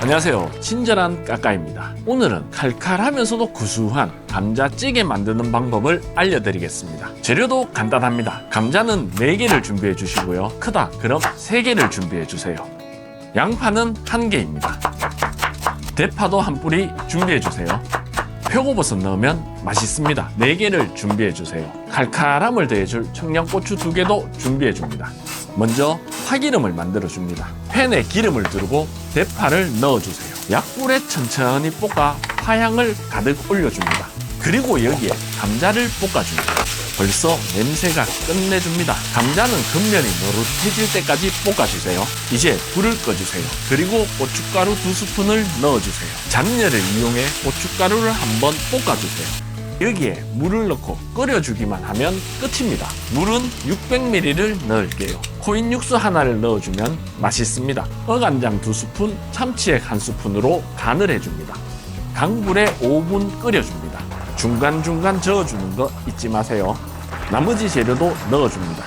안녕하세요. 친절한 까까입니다. 오늘은 칼칼하면서도 구수한 감자찌개 만드는 방법을 알려드리겠습니다. 재료도 간단합니다. 감자는 4개를 준비해 주시고요. 크다. 그럼 3개를 준비해 주세요. 양파는 1개입니다. 대파도 한 뿌리 준비해 주세요. 표고버섯 넣으면 맛있습니다. 4개를 준비해 주세요. 칼칼함을 더해줄 청양고추 2개도 준비해 줍니다. 먼저 파기름을 만들어 줍니다. 팬에 기름을 두르고 대파를 넣어 주세요. 약불에 천천히 볶아 파향을 가득 올려줍니다. 그리고 여기에 감자를 볶아줍니다. 벌써 냄새가 끝내줍니다. 감자는 겉면이 노릇해질 때까지 볶아주세요. 이제 불을 꺼주세요. 그리고 고춧가루 두 스푼을 넣어주세요. 잔열을 이용해 고춧가루를 한번 볶아주세요. 여기에 물을 넣고 끓여주기만 하면 끝입니다. 물은 600ml를 넣을게요. 코인 육수 하나를 넣어주면 맛있습니다. 어간장 두 스푼, 참치액 한 스푼으로 간을 해줍니다. 강불에 5분 끓여줍니다. 중간중간 저어주는 거 잊지 마세요. 나머지 재료도 넣어줍니다.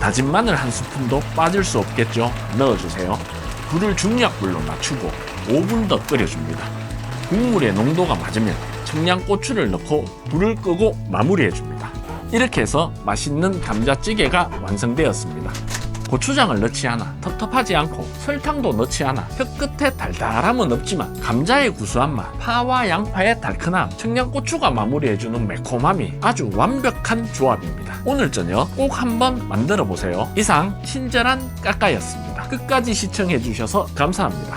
다진 마늘 한 스푼도 빠질 수 없겠죠? 넣어주세요. 불을 중약불로 낮추고 5분 더 끓여줍니다. 국물의 농도가 맞으면 청양 고추를 넣고 불을 끄고 마무리해 줍니다. 이렇게 해서 맛있는 감자찌개가 완성되었습니다. 고추장을 넣지 않아 텁텁하지 않고 설탕도 넣지 않아 혀 끝에 달달함은 없지만 감자의 구수한 맛, 파와 양파의 달큰함, 청양고추가 마무리해주는 매콤함이 아주 완벽한 조합입니다. 오늘 저녁 꼭 한번 만들어 보세요. 이상 친절한 까까였습니다. 끝까지 시청해주셔서 감사합니다.